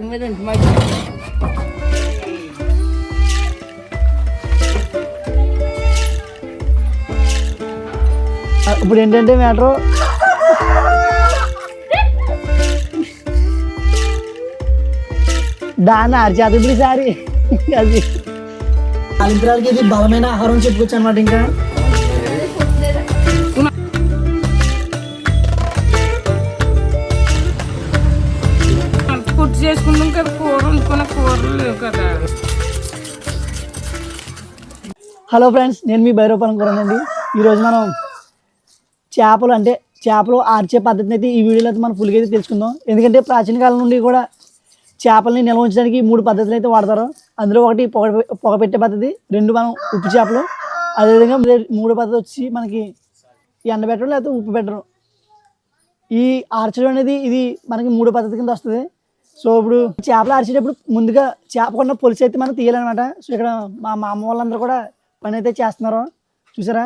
మీద మధ్య ఇప్పుడు ఏంటంటే మ్యాటర్? దాన్ని అరిచేత ఇప్పుడు ఈసారి. అది. అలింతరాలకి ఇది బలమైన ఆహారం చెప్పుకోవచ్చు అనమాట ఇంకా. చేసుకుందాం కదా కూర వండుకున్న కూరలు లేవు కదా. హలో ఫ్రెండ్స్ నేను మీ భైరవపురం కూరండి ఈరోజు మనం చేపలు అంటే చేపలు ఆర్చే పద్ధతిని అయితే ఈ వీడియోలో అయితే మనం ఫుల్గా అయితే తెలుసుకుందాం. ఎందుకంటే ప్రాచీన కాలం నుండి కూడా చేపల్ని నిల్వ ఉంచడానికి మూడు పద్ధతులు అయితే వాడతారు. అందులో ఒకటి పొగ పొగ పెట్టే పద్ధతి రెండు మనం ఉప్పు చేపలు. అదేవిధంగా మూడో- మూడో పద్ధతి వచ్చి మనకి ఎండబెట్టడం లేకపోతే ఉప్పు పెట్టడం. ఈ ఆర్చడం అనేది ఇది మనకి మూడో పద్ధతి కింద వస్తుంది. సో ఇప్పుడు చేపలు అరిచేటప్పుడు ముందుగా చేప కొన్న పులుసు అయితే మనం తీయాలన్నమాట. సో ఇక్కడ మా మా అమ్మ వాళ్ళందరూ కూడా పని అయితే చేస్తున్నారు. చూసారా?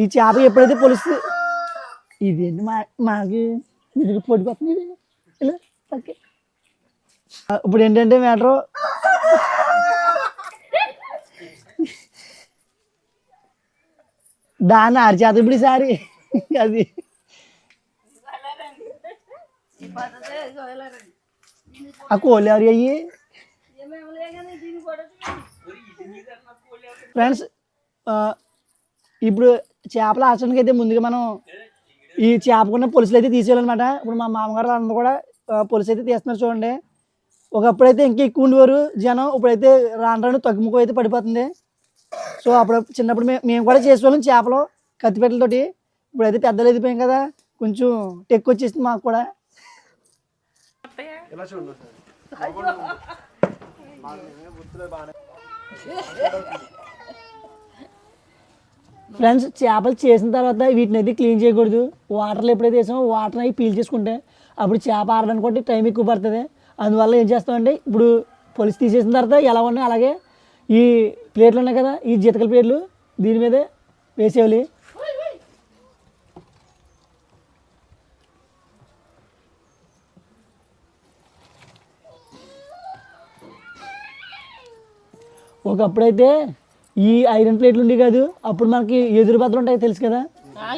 ఈ చేప ఎప్పుడైతే పొలుసు ఇదేంటి మా మాకి ఇది పొడిపోతుంది ఇది. ఇలా ఓకే ఇప్పుడు ఏంటంటే మ్యాటర్? దాన్ని అరిచేత ఇప్పుడు ఈసారి. అది. ఆ కోళ్ళు ఎవరు అయ్యి. ఫ్రెండ్స్ ఇప్పుడు చేపల ఆచరణకి అయితే ముందుగా మనం ఈ చేపకున్న పులుసులు అయితే తీసేయాలన్నమాట. ఇప్పుడు మా మామగారు అందరూ కూడా ఆ, పులుసు అయితే తీస్తున్నారు చూడండి. ఒకప్పుడైతే ఇంకా ఎక్కువ ఉండేవారు జనం ఇప్పుడైతే రాను రాను తగ్గుముఖం అయితే పడిపోతుంది. సో అప్పుడు చిన్నప్పుడు మేము మేము కూడా చేసేవాళ్ళం చేపలు కత్తిపెట్టలతోటి ఇప్పుడైతే పెద్దలు ఎదిపోయాం కదా కొంచెం టెక్ వచ్చేసింది మాకు కూడా. ఫ్రెండ్స్ చేపలు చేసిన తర్వాత వీటిని అయితే క్లీన్ చేయకూడదు. వాటర్లో ఎప్పుడైతే వేసామో వాటర్ అవి పీల్ చేసుకుంటే అప్పుడు చేప ఆడడానికి కూడా టైం ఎక్కువ పడుతుంది. అందువల్ల ఏం చేస్తామంటే ఇప్పుడు పొలిసి తీసేసిన తర్వాత ఎలా ఉన్నాయి అలాగే ఈ ప్లేట్లు ఉన్నాయి కదా ఈ జీతకల ప్లేట్లు దీని మీదే వేసేవాలి ఒకప్పుడైతే ఈ ఐరన్ ప్లేట్లు ఉండి కాదు అప్పుడు మనకి ఎదురు బద్దలు ఉంటాయి తెలుసు కదా? ఆ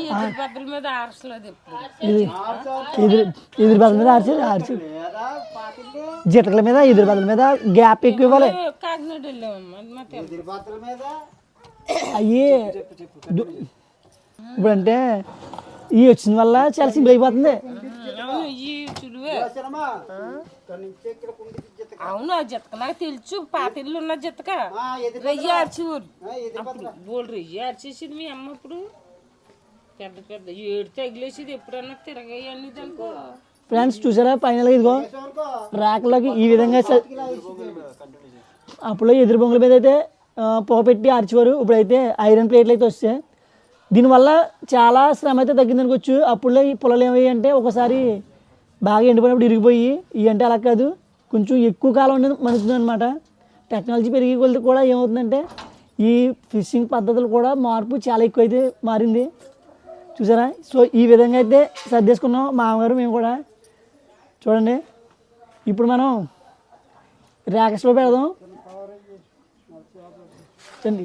ఎదురు మీద ఆర్చి ఆర్చి. జిటకల మీద ఎదురు బద్దల మీద గ్యాప్ ఎక్కువ ఇవ్వాలి. అయ్యి ఇప్పుడంటే ఈ వచ్చిన వల్ల చాలా సింపుల్ అయిపోతుంది అవును ఆ జతక నాకు తెలుసు. పాత ఇల్లు ఉన్న జతక. రెయ్యి ఆర్చి అప్పుడు బోల్ రెయ్యి ఆర్చేసింది మీ అమ్మ అప్పుడు. పెద్ద పెద్ద. ఏడు తగిలేసేది ఎప్పుడన్నా తిరగాయి అనేది అనుకో. ఫ్రెండ్స్ చూసారా? ఫైనల్ ఇదిగో. ర్యాక్లోకి ఈ విధంగా అప్పుడు ఎదురు బొంగుల మీద అయితే ఆ, పొగ పెట్టి ఆర్చేవారు ఇప్పుడైతే ఐరన్ ప్లేట్లు అయితే వస్తాయి. దీనివల్ల చాలా శ్రమ అయితే తగ్గిందనుకోవచ్చు అప్పుడులో ఈ పొలాలు ఏమయ్యాయి అంటే ఒకసారి బాగా ఎండిపోయినప్పుడు ఇరిగిపోయి ఇవి అంటే అలా కాదు. కొంచెం ఎక్కువ కాలం ఉండేది మనుతుంది అనమాట టెక్నాలజీ పెరిగి కొలిది కూడా ఏమవుతుందంటే ఈ ఫిషింగ్ పద్ధతులు కూడా మార్పు చాలా ఎక్కువ అయితే మారింది. చూసారా? సో ఈ విధంగా అయితే సర్దేసుకున్నాం మామగారు మేము కూడా. చూడండి. ఇప్పుడు మనం ర్యాకెట్స్లో పెడదాం. చూడండి.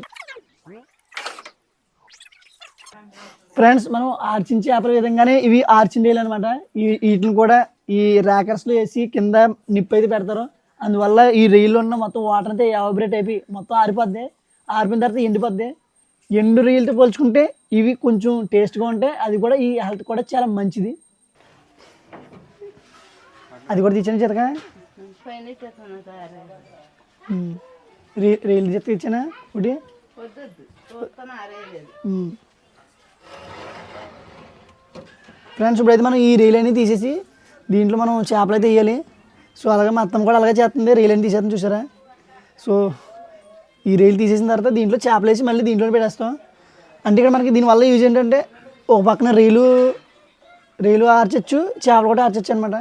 ఫ్రెండ్స్ మనం ఆర్చించే చేపల విధంగానే ఇవి ఆర్చిన రైలు అనమాట వీటిని కూడా ఈ ర్యాకర్స్లో వేసి కింద నిప్పు అయితే పెడతారు. అందువల్ల ఈ రైల్లో ఉన్న మొత్తం వాటర్ అంతా ఎవాబరేట్ అయిపోయి మొత్తం ఆరిపోద్ది. ఆరిపోయిన తర్వాత ఎండిపోద్ది. ఎండు రొయ్యలతో పోల్చుకుంటే ఇవి కొంచెం టేస్ట్గా ఉంటాయి అది కూడా ఈ హెల్త్ కూడా చాలా మంచిది. అది కూడా తెచ్చాను చేతగా రైలు చేత ఇచ్చానా ఒకటి. ఫ్రెండ్స్ ఇప్పుడైతే మనం ఈ రైలు అనేది తీసేసి దీంట్లో మనం చేపలు అయితే వేయాలి సో అలాగే మా అత్తమ్మ కూడా అలాగే చేస్తుంది. రైలు అని తీసేస్తుంది చూసారా? సో ఈ రైలు తీసేసిన తర్వాత దీంట్లో చేపలు వేసి మళ్ళీ దీంట్లో పెట్టేస్తాం. అంటే ఇక్కడ మనకి దీనివల్ల యూజ్ ఏంటంటే ఒక పక్కన రైలు రైలు ఆర్చచ్చు చేపలు కూడా ఆర్చచ్చు అనమాట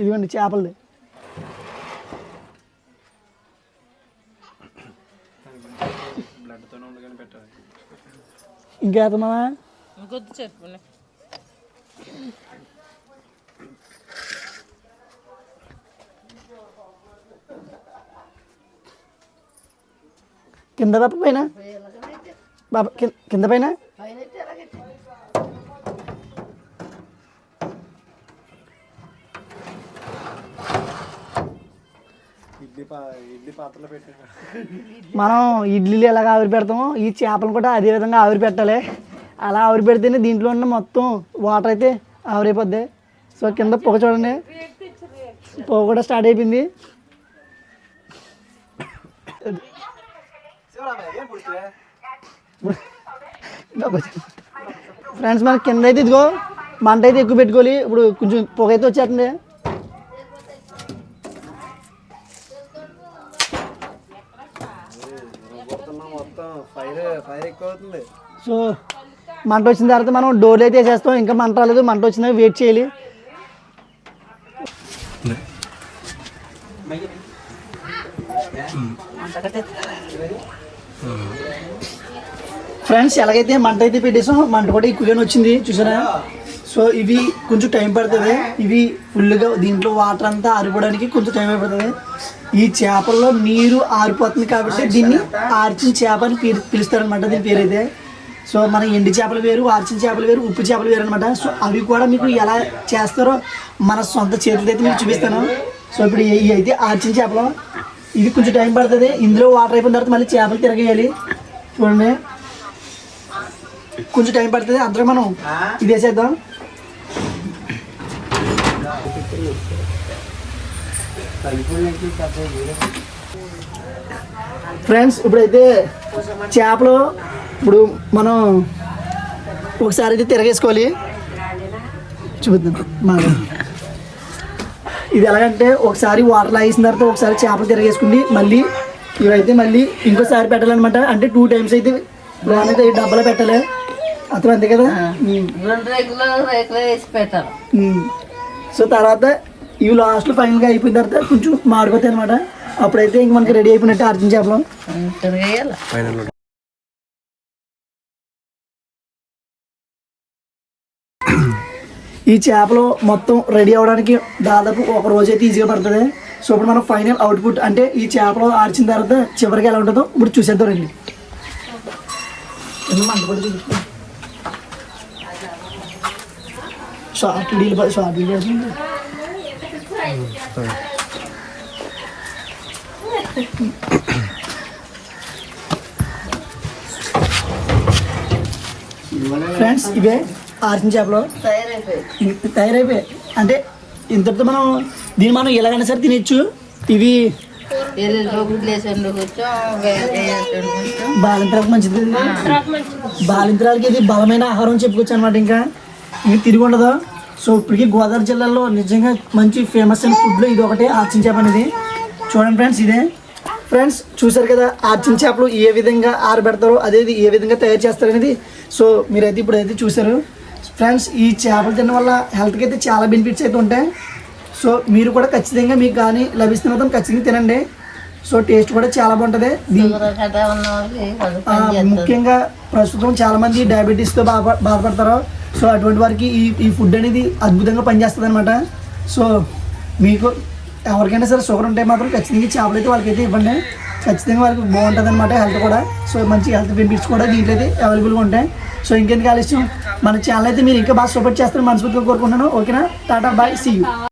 ఇదిగోండి చేపలది. ఇంకా ఇంకొద్దు చెప్పునే కింద తప్ప పైన. బాబా కింద పైన. మనం ఇడ్లీలు ఎలాగ ఆవిరి పెడతాము ఈ చేపలు కూడా అదే విధంగా ఆవిరి పెట్టాలి. అలా ఆవిరి పెడితేనే దీంట్లో ఉన్న మొత్తం వాటర్ అయితే ఆవిరైపోద్ది. సో కింద పొగ చూడండి. పొగ కూడా స్టార్ట్ అయిపోయింది. ఫ్రెండ్స్ మన కింద అయితే ఇదిగో మంట అయితే ఎక్కువ పెట్టుకోవాలి. ఇప్పుడు కొంచెం పొగ అయితే వచ్చేస్తుంది పోతున్నాం మొత్తం ఫైర్ ఫైర్ ఎక్కువ అవుతుంది సో మంట వచ్చిన తర్వాత మనం డోర్లు అయితే వేసేస్తాం. ఇంకా మంట రాలేదు. మంట వచ్చిందాక వెయిట్ చేయాలి. ఫ్రెండ్స్ ఎలాగైతే మంట అయితే పెట్టేసాం మంట కూడా ఎక్కువగానే వచ్చింది. చూసారా? సో ఇవి కొంచెం టైం పడుతుంది. ఇవి ఫుల్గా దీంట్లో వాటర్ అంతా ఆరిపోవడానికి కొంచెం టైం అయిపోతుంది ఈ చేపల్లో నీరు ఆరిపోతుంది కాబట్టి దీన్ని ఆర్చిన చేప అని పిలుస్తారనమాట దీని పేరు అయితే సో మన ఎండి చేపలు వేరు ఆర్చిన చేపలు వేరు ఉప్పు చేపలు వేరు అనమాట సో అవి కూడా మీకు ఎలా చేస్తారో మన సొంత చేతులతో అయితే మీకు చూపిస్తాను. సో ఇప్పుడు ఇవి అయితే ఆర్చిన చేపలు. ఇది కొంచెం టైం పడుతుంది. ఇందులో వాటర్ అయిపోయిన తర్వాత మళ్ళీ చేపలు తిరగేయాలి. చూడండి. కొంచెం టైం పడుతుంది. అందరూ మనం ఇది వేసేద్దాం. ఫ్రెండ్స్ ఇప్పుడైతే చేపలు ఇప్పుడు మనం ఒకసారి అయితే తిరగేసుకోవాలి. చూద్దాం ఇది ఎలాగంటే ఒకసారి వాటర్ లాగేసిన తర్వాత ఒకసారి చేపలు తిరగేసుకుని మళ్ళీ ఇవైతే మళ్ళీ ఇంకోసారి పెట్టాలన్నమాట. అంటే టూ టైమ్స్ అయితే ఈ డబ్బాలో పెట్టాలి. అర్థం అంతే కదా. సో తర్వాత ఇవి లాస్ట్లో ఫైనల్గా అయిపోయిన తర్వాత కొంచెం మాడిపోతాయి అనమాట అప్పుడైతే ఇంక మనకి రెడీ అయిపోయినట్టు అర్జున్ చేపలు ఈ చేపలు మొత్తం రెడీ అవ్వడానికి దాదాపు ఒక రోజు అయితే ఈజీగా పడుతుంది సో ఇప్పుడు మనం ఫైనల్ అవుట్పుట్ అంటే ఈ చేపలు ఆర్చిన తర్వాత చివరికి ఎలా ఉంటుందో ఇప్పుడు చూసేద్దాం రండి. షార్ట్ వీడియోలు ప- షార్ట్ వీడియోస్ ఉంది. ఫ్రెండ్స్ ఇవే? ఆర్చిన చేపలు. తయారైపోయాయి. అంటే ఇంతటితో మనం దీన్ని మనం ఎలాగైనా సరే తినచ్చు ఇవి బాలింతరాలకు మంచిది బాలింతరాలకి ఇది బలమైన ఆహారం చెప్పుకోవచ్చు అనమాట ఇంకా. ఇవి తిరిగి ఉండదు. సో ఇప్పటికీ గోదావరి జిల్లాలో నిజంగా మంచి ఫేమస్ అయిన ఫుడ్లో ఇది ఒకటి ఆర్చిన చేప అనేది చూడండి ఫ్రెండ్స్ ఇదే. ఫ్రెండ్స్ చూసారు కదా ఆర్చిన చేపలు ఏ విధంగా ఆరబెడతారో అదే ఏ విధంగా తయారు చేస్తారు అనేది సో మీరైతే ఇప్పుడు అయితే చూసారు ఫ్రెండ్స్ ఈ చేపలు తినడం వల్ల హెల్త్కి అయితే చాలా బెనిఫిట్స్ అయితే ఉంటాయి. సో మీరు కూడా ఖచ్చితంగా మీకు కానీ లభిస్తున్న మాత్రం ఖచ్చితంగా తినండి. సో టేస్ట్ కూడా చాలా బాగుంటుంది. ఆ, ముఖ్యంగా ప్రస్తుతం చాలా మంది డయాబెటీస్తో బాధ బాధపడతారు. సో అటువంటి వారికి ఈ ఈ ఫుడ్ అనేది అద్భుతంగా పనిచేస్తుంది అనమాట సో మీకు ఎవరికైనా సరే షుగర్ ఉంటే మాత్రం ఖచ్చితంగా చేపలు అయితే వాళ్ళకైతే ఇవ్వండి. ఖచ్చితంగా వాళ్ళకి బాగుంటుంది అనమాట హెల్త్ కూడా. సో మంచి హెల్త్ బెనిఫిట్స్ కూడా దీంట్లో అయితే అవైలబుల్గా ఉంటాయి. సో ఇంకెందుకు ఆలస్యం? మన ఛానల్ అయితే మీరు ఇంకా బాగా సపోర్ట్ చేస్తారని మనస్ఫూర్తిగా కోరుకుంటున్నాను. ఓకేనా? Tata bye see you